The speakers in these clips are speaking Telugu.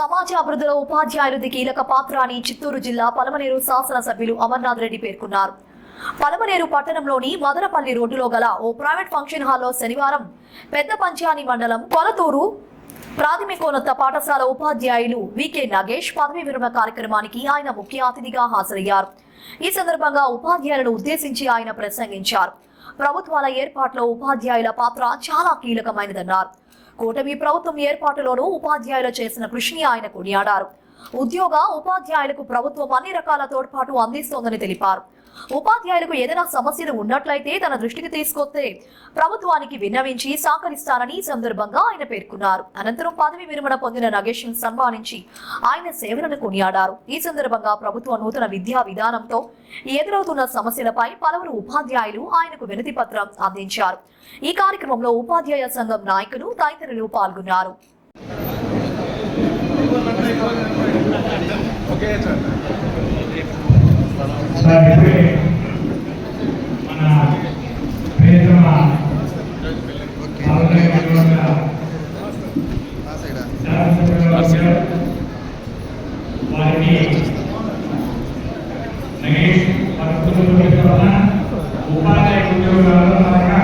సమాజ అభివృద్ధిలో ఉపాధ్యాయులది కీలక పాత్ర అని చిత్తూరు జిల్లా పలమనేరు శాసనసభ్యులు అమర్నాథ్ రెడ్డి పేర్కొన్నారు. పలమనేరు పట్టణంలోని మదనపల్లి రోడ్డులో గల ఓ ప్రైవేట్ ఫంక్షన్ హాల్లో శనివారం పెద్ద పంచాని మండలం కొలతూరు ప్రాథమికోన్నత పాఠశాల ఉపాధ్యాయులు వికే నగేష్ పదవి విరమణ కార్యక్రమానికి ఆయన ముఖ్య అతిథిగా హాజరయ్యారు. ఈ సందర్భంగా ఉపాధ్యాయులను ఉద్దేశించి ఆయన ప్రసంగించారు. ప్రభుత్వాల ఏర్పాట్లో ఉపాధ్యాయుల పాత్ర చాలా కీలకమైనదన్నారు. కూటమి ప్రభుత్వం ఏర్పాటులోనూ ఉపాధ్యాయులు చేసిన కృషిని ఆయన కొనియాడారు. ఉద్యోగ ఉపాధ్యాయులకు ప్రభుత్వం అన్ని రకాల తోడ్పాటు అందిస్తోందని తెలిపారు. ఉపాధ్యాయులకు ఏదైనా సమస్యలు ఉన్నట్లయితే తన దృష్టికి తీసుకొస్తే ప్రభుత్వానికి విన్నవించి సహకరిస్తానని ఈ సందర్భంగా ఆయన పేర్కొన్నారు. అనంతరం పదవి విరమణ పొందిన నగేష్ సన్మానించి ఆయన సేవలను కొనియాడారు. ఈ సందర్భంగా ప్రభుత్వ నూతన విద్యా విధానంతో ఎదురవుతున్న సమస్యలపై పలువురు ఉపాధ్యాయులు ఆయనకు వినతి పత్రం అందించారు. ఈ కార్యక్రమంలో ఉపాధ్యాయ సంఘం నాయకులు తదితరులు పాల్గొన్నారు. సార్ ఇప్పుడే మన ప్రియతమ పార్లమెంట్ శాసనసభ్యులు గారు వారికి నగేష్ పద్ధతులు పెట్టుకున్న ఉపాధ్యాయ ఉద్యోగాలు అనగా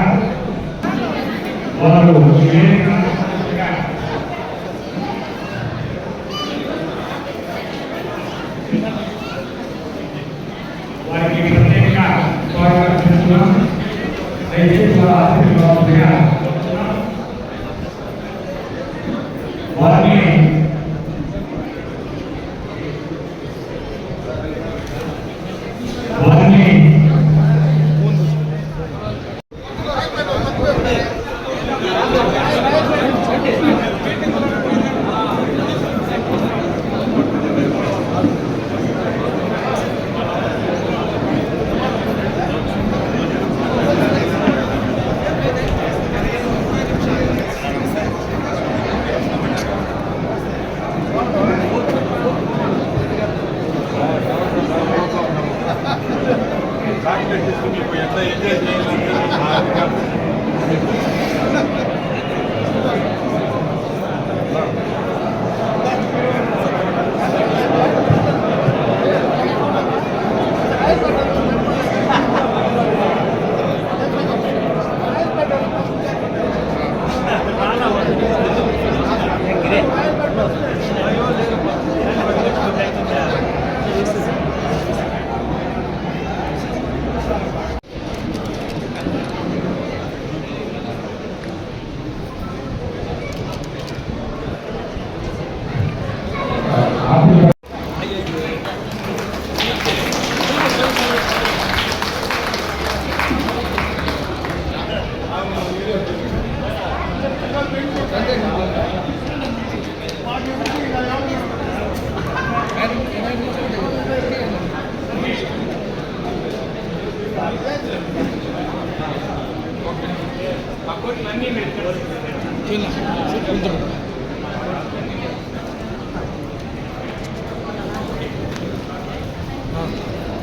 వారు వివేకానందంగా మీకు ఎంత ఎంజాయ్ చేయాలి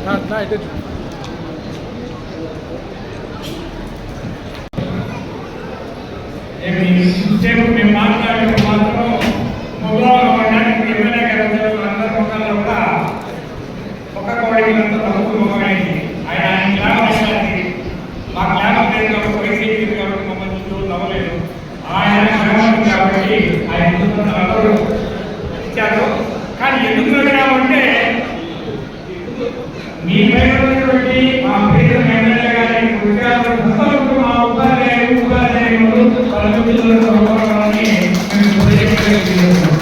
Nah, nah, itu తరగతులను చదువుకోవాలని మేము తెలియజేస్తున్నాం.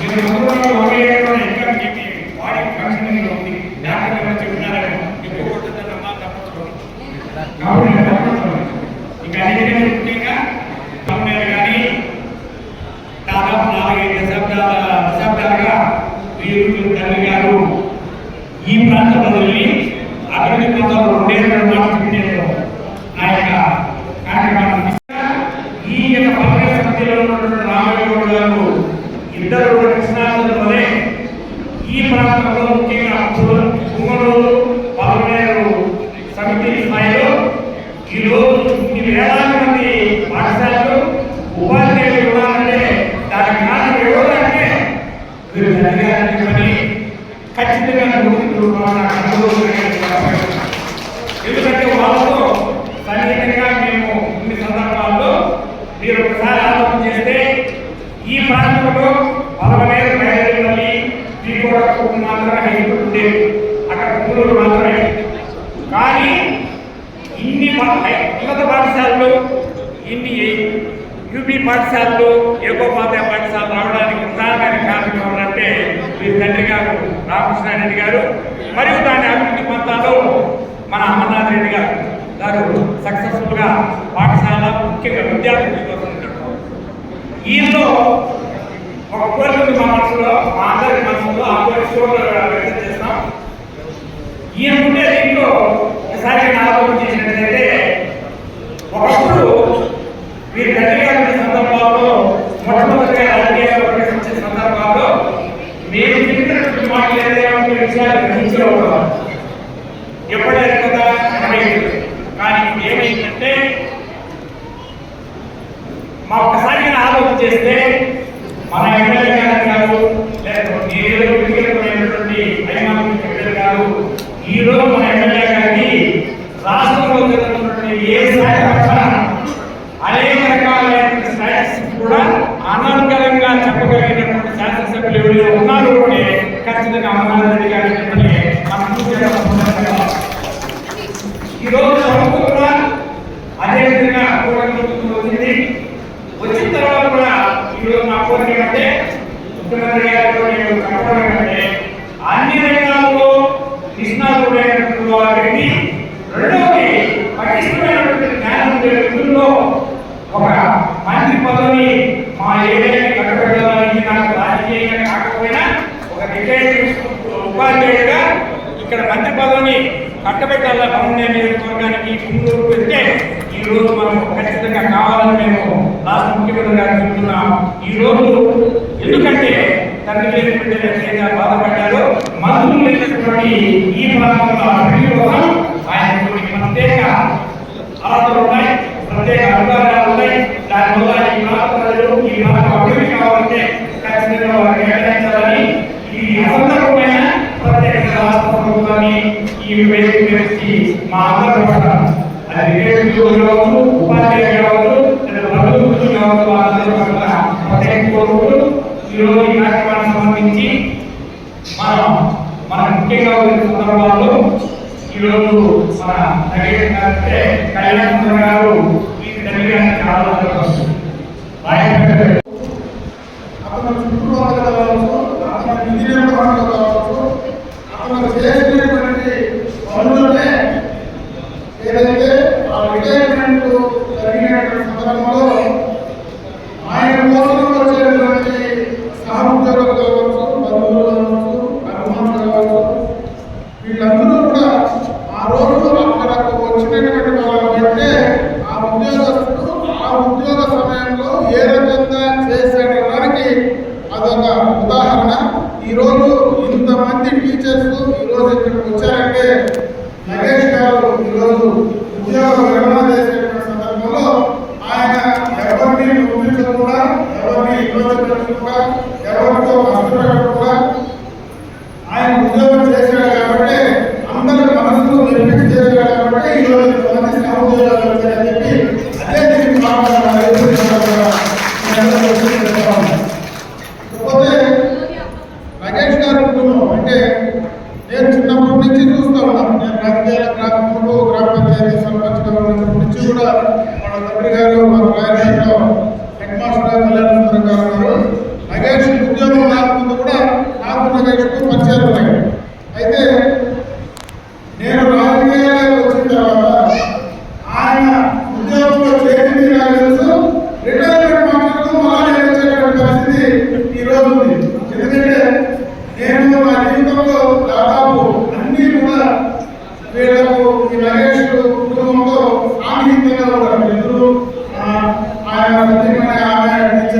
మీరు ఒకే వాడి ఉంది కాబట్టి ఇంకా ముఖ్యంగా తమ్ముడు కానీ దాదాపు నాలుగైదు దశాబ్దాల దశాబ్దాలుగా తల్లి గారు ఈ ప్రాంతంలో ప్రజల్ని అభివృద్ధి ప్రాంతంలో రెండు మాటలు వినేరు ఆ యొక్క కార్యక్రమాన్ని తీసుకురా. ఈ యొక్క పదవి సమితిలో ఉన్నటువంటి రామయ్య గారు ఇద్దరు కూడా కృష్ణానదిలోనే ఈ ప్రాంతంలో ముఖ్యంగా కుమ్మలూరు పాలనేరు సమితి స్థాయిలో ఈరోజు ఇన్ని వేలాది మంది పాఠశాలలు ఉపాధ్యాయులు ఉన్నారంటే దానికి కారణం ఖచ్చితంగా గుర్తింపు నాకు అనుభవం కలిగింది కాబట్టి. ఎందుకంటే వాళ్ళతో సన్నిహితంగా మేము ఇన్ని సందర్భాల్లో మీరు ఒకసారి ఆలోచన చేస్తే ఈ ప్రాంతంలో పదవలేదు బయలుదేరి శ్రీకోట మాత్రమే హైకోర్టు ఉండేది అక్కడ పుంగూరు మాత్రమే కానీ ఇన్ని పా- ఉన్నత పాఠశాలలు ఇన్ని యూపీ పాఠశాలలు ఏకోపాధ్యాయ పాఠశాలలు రావడానికి ప్రధానమైన కారణం ఎవరంటే గారు రామకృష్ణ గారు గారు మరియు దాని అభివృద్ధి పంతాలో మన అమర్నాథ్ రెడ్డి గారు గారు సక్సెస్ఫుల్గా పాఠశాల ముఖ్యంగా విద్యార్థుల కోసం ఉంటారు. ఈయనలో ఒక కోరిక మా మనసులో మా అందరి మనసులో ఆ కోరిక వ్యక్తం చేస్తాం ఈయన ఉంటే దీంట్లో ఒకసారి ఆలోచన చేసినట్లయితే ఒకప్పుడు మీరు గట్టిగా ఉన్న సందర్భాల్లో మొట్టమొదటిగా రాజకీయాల్లో ప్రవేశించే సందర్భాల్లో మేము చెప్పినటువంటి మాటలు ఏదైనా ఉంటే విషయాలు గ్రహించేవాళ్ళం ఎప్పుడైనా కదా కానీ ఏమైందంటే మా ఒక్కసారి ఆలోచన చేస్తే మన ఎమ్మెల్యే గారు కాదు లేకపోతే ఏదో వ్యక్తిగతమైనటువంటి అభిమానం ఎమ్మెల్యే మన ఎమ్మెల్యే గారికి రాష్ట్రంలో జరుగుతున్నటువంటి ఏ శాఖ అనేక రకాలైన స్టాటిస్టిక్స్ కూడా అనర్గళంగా చెప్పగలిగినటువంటి శాసనసభ్యులు ఎవరైనా అమర్నాథ్ రెడ్డి మనం ఈ రోజు కూడా అదే విధంగా వచ్చింది. వచ్చిన తర్వాత కూడా ఈ రోజు నా కోరిక ముఖ్యమంత్రి గారితో నేను ఏంటంటే అన్ని రంగాల్లో నిష్ణాతుడైనటువంటి వారికి రెండవది పటిష్టమైనటువంటి జ్ఞానం ఉండే ఒక మంత్రి పదవిని మా ఏదైనా కట్టబెట్టడానికి నాకు రాజకీయంగా కాకపోయినా ఒక రిటైర్డ్ ఉపాధ్యాయుడిగా ఇక్కడ మంత్రి పదవిని కట్టబెట్టాల? పవన్ నియోజకవర్గానికి ముందుకు వెళ్తే ఈ రోజు మనం ఖచ్చితంగా కావాలని మేము రాష్ట్ర ముఖ్యమంత్రి గారు చెప్తున్నాం. ఈ రోజు ఎందుకంటే తండ్రి లేని బిడ్డలు ఎంతైనా బాధపడ్డారో మంత్రులు లేనటువంటి ఈ ప్రాంతంలో అభివృద్ధి కోసం ఆయన ప్రత్యేక అర్హతలు ఉన్నాయి ప్రత్యేక అధికారాలు ఉన్నాయి. దానివల్ల ఈ ప్రాంత ప్రజలు ఈ ప్రాంతం అభివృద్ధి కావాలంటే ఖచ్చితంగా వారికి కేటాయించాలని ఈ అసందర్భమైన ప్రత్యేక ఈ వేదిక నుంచి మా అందరూ కూడా అది విద్యార్థులు కావచ్చు ఉపాధ్యాయులు కావచ్చు లేదా కావచ్చు కూడా ఈరోజు ఈ కార్యక్రమానికి సంబంధించి మనం మన ముఖ్యంగా ఉన్న సందర్భాల్లో ఈరోజు మన నగేష్ కళ్యాణ్ గారు ఈ తెలియడానికి ఆలోచన వస్తుంది అతను చుట్టూ కావచ్చు అతను ఇంజనీర్ కావచ్చు అతను చేసినటువంటి Saludos.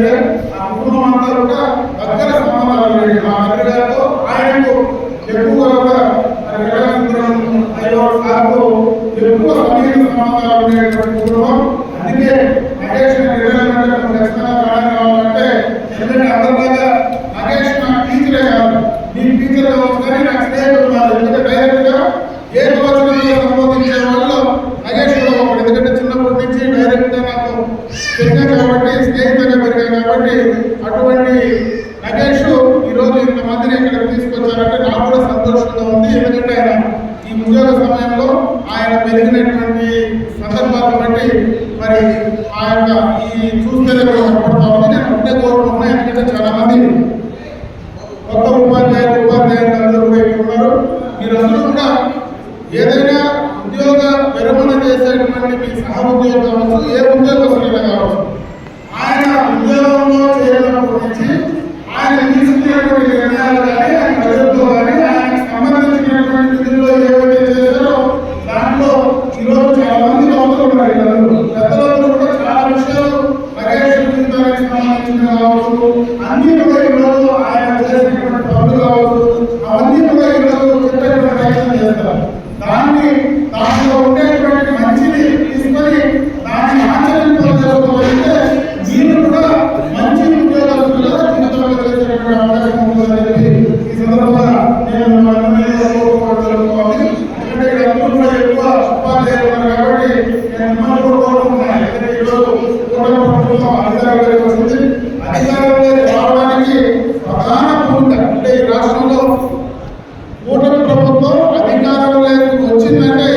ఆమె టీచరే ఆ కుటుంబం అంతా కూడా దగ్గర సంబంధాలు మా తండ్రి గారితో ఆయనకు ఎక్కువగా కూడా అయ్యో ఎక్కువ సన్నిహిత సంబంధాలు ఉండేటువంటి కుటుంబం అందుకే నగేష్ ఖచ్చితంగా కావాలంటే ఎందుకంటే అందరిలాగా నగేష్ నా టీచరే కాదు. నీ టీచర్ కావచ్చు కానీ నాకు స్నేహితులు ఎందుకంటే డైరెక్ట్గా ఏ వచనంలో సంబోధించే వాళ్ళు నగేష్ ఎందుకంటే చిన్నప్పటి నుంచి డైరెక్ట్గా నాకు కాబట్టి అటువంటి నగేష్ ఈరోజు ఇంతమందిని ఇక్కడ తీసుకొచ్చారంటే నాకు కూడా సంతోషంగా ఉంది. ఎందుకంటే ఆయన ఈ ఉద్యోగ సమయంలో ఆయన పెరిగినటువంటి సందర్భాలను బట్టి మరి ఆ యొక్క ఈ చూస్తేనే కూడా కనపడతా ఉంది. నేను ఉండే కోరుకుంటున్నాను ఎందుకంటే చాలా మంది కొత్త ఉపాధ్యాయులు ఉపాధ్యాయులు అందరూ కూడా ఉన్నారు. మీరందరూ కూడా ఏదైనా ఉద్యోగ విరమణ చేసేటువంటి మీ సహ ఉద్యోగం కావచ్చు ఏ ఉద్యోగస్తులైనా కావచ్చు ఆయన ఉద్యోగం చేరినప్పటి నుంచి ఆయన తీసుకునేటువంటి కానీ ఆయన ప్రజలతో కానీ ఆయనకు సంబంధించినటువంటి విధుల్లో ఏవైతే చేశారో దాంట్లో ఈరోజు చాలా మంది లోపల ఉన్నారు వీళ్ళందరూ. పెద్దలందరూ కూడా చాలా విషయాలు నగేష్ జీవితానికి సంబంధించిన కావచ్చు అన్ని కూడా ఈరోజు ఆయన చేసినటువంటి పనులు కావచ్చు అవన్నీ కూడా ఈరోజు చెప్పేటువంటి ప్రయత్నం చేస్తారు దాన్ని దాంట్లో ఉండేటువంటి మంచిని తీసుకొని దాన్ని ఆచరింపజేసుకోవాలంటే మీరు కూడా మంచి ఉద్యోగస్తులుగా జీవితంలో చేసేటువంటి అవకాశం ఉంటుందని చెప్పి ఈ సందర్భంగా నేను మిమ్మల్ని కోరుకోవాలి ఎందుకంటే ఇక్కడ అందరూ కూడా ఎక్కువ ఉపాధ్యాయులు ఉన్నారు కాబట్టి నేను మిమ్మల్ని కూడా కోరుకుంటున్నాను ఎందుకంటే ఈరోజు కూటమి ప్రభుత్వం అధికారంలోకి వచ్చింది అధికారంలోకి రావడానికి ప్రధాన భూమిక అంటే ఈ రాష్ట్రంలో కూటమి ప్రభుత్వం అధికారంలోకి వచ్చిందంటే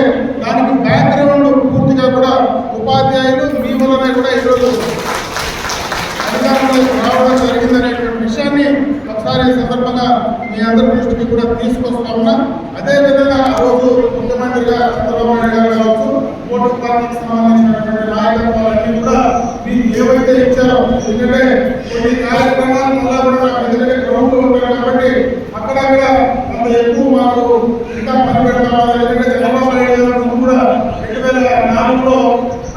దానికి బ్యాక్గ్రౌండ్ పూర్తిగా కూడా ఉపాధ్యాయులు మీ వలన కూడా ఈరోజు అధికారంలోకి రావడం జరిగిందనేటువంటి విషయాన్ని ఒకసారి ఈ సందర్భంగా మీ అందరి దృష్టికి కూడా తీసుకొస్తా ఉన్నా అదే విధంగా ఆ రోజు ముఖ్యమంత్రిగా చంద్రబాబు నాయుడు గారు కావచ్చు ఓటు పార్టీకి సంబంధించినటువంటి నాయకత్వాలన్నీ కూడా మీరు ఏవైతే ఇచ్చారో ఎందుకంటే కొన్ని కార్యక్రమాలు మళ్ళా కూడా నాకు ఎందుకంటే గ్రౌండ్ ఉంటారు కాబట్టి అక్కడక్కడ అంత ఎక్కువ మాకు ఇంకా పని పెడతామని ఎందుకంటే చంద్రబాబు నాయుడు గారు కూడా రెండు వేల నాలుగులో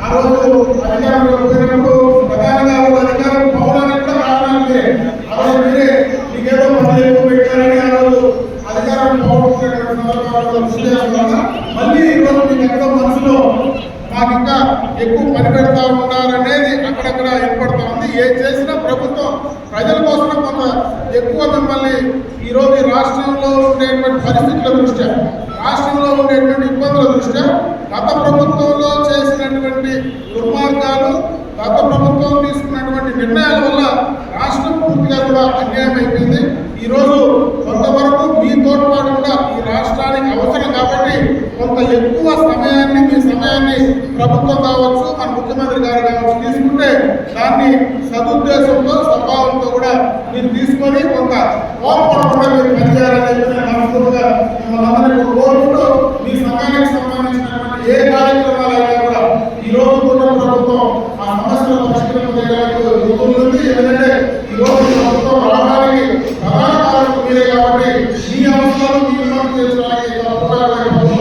ఆ రోజు అధికారంలోకి వచ్చినప్పుడు ప్రధానంగా ఆ రోజు అధికారం పోవడానికి కూడా కారణాలు మీరే ఆ రోజు మీరే మీకేదో పని ఎక్కువ పెట్టారని ఆ రోజు అధికారం పోగొట్టుకునేటువంటి సందర్భాల్లో కృషి చేస్తున్నా మళ్ళీ ఈ రోజు మీకు ఎక్కడో మనసులో మాకు ఇంకా ఎక్కువ పని పెడతా ఉన్నారనేది అక్కడక్కడ ఏర్పడతా ఉంది ఏ చేసినా ప్రభుత్వం ప్రజల కోసం కొంత ఎక్కువ మిమ్మల్ని ఈరోజు రాష్ట్రంలో ఉండేటువంటి పరిస్థితుల దృష్ట్యా రాష్ట్రంలో ఉండేటువంటి ఇబ్బందుల దృష్ట్యా గత ప్రభుత్వంలో చేసినటువంటి దుర్మార్గాలు గత ప్రభుత్వం తీసుకున్నటువంటి నిర్ణయాల వల్ల రాష్ట్రం పూర్తిగా కూడా అన్యాయం అయిపోయింది. ఈ రోజు కొంతవరకు మీ తోడ్పాటు కూడా ఈ రాష్ట్రానికి అవసరం కాబట్టి కొంత ఎక్కువ సమయాన్ని మీ సమయాన్ని ప్రభుత్వం కావచ్చు మన ముఖ్యమంత్రి గారు కావచ్చు తీసుకుంటే దాన్ని సదుద్దేశంతో స్వభావంతో కూడా మీరు తీసుకొని కొంత కోపడకుండా మీరు పనిచేయాలని చెప్పి మనస్ఫూర్తిగా మిమ్మల్ని అందరినీ కోరుకుంటూ మీ సమయానికి సంబంధించినటువంటి ఏ కార్యక్రమాలైనా కూడా ఈ రోజు కూడా ప్రభుత్వం ఆ సమస్యలు పరిష్కరించడానికి ఉంటుంది ఎందుకంటే ఈ రోజు ప్రభుత్వం రావడానికి ప్రధాన కారణం మీరే కాబట్టి మీ అవసరాలు మీ విమర్శ చేసుకోవడానికి తప్పకుండా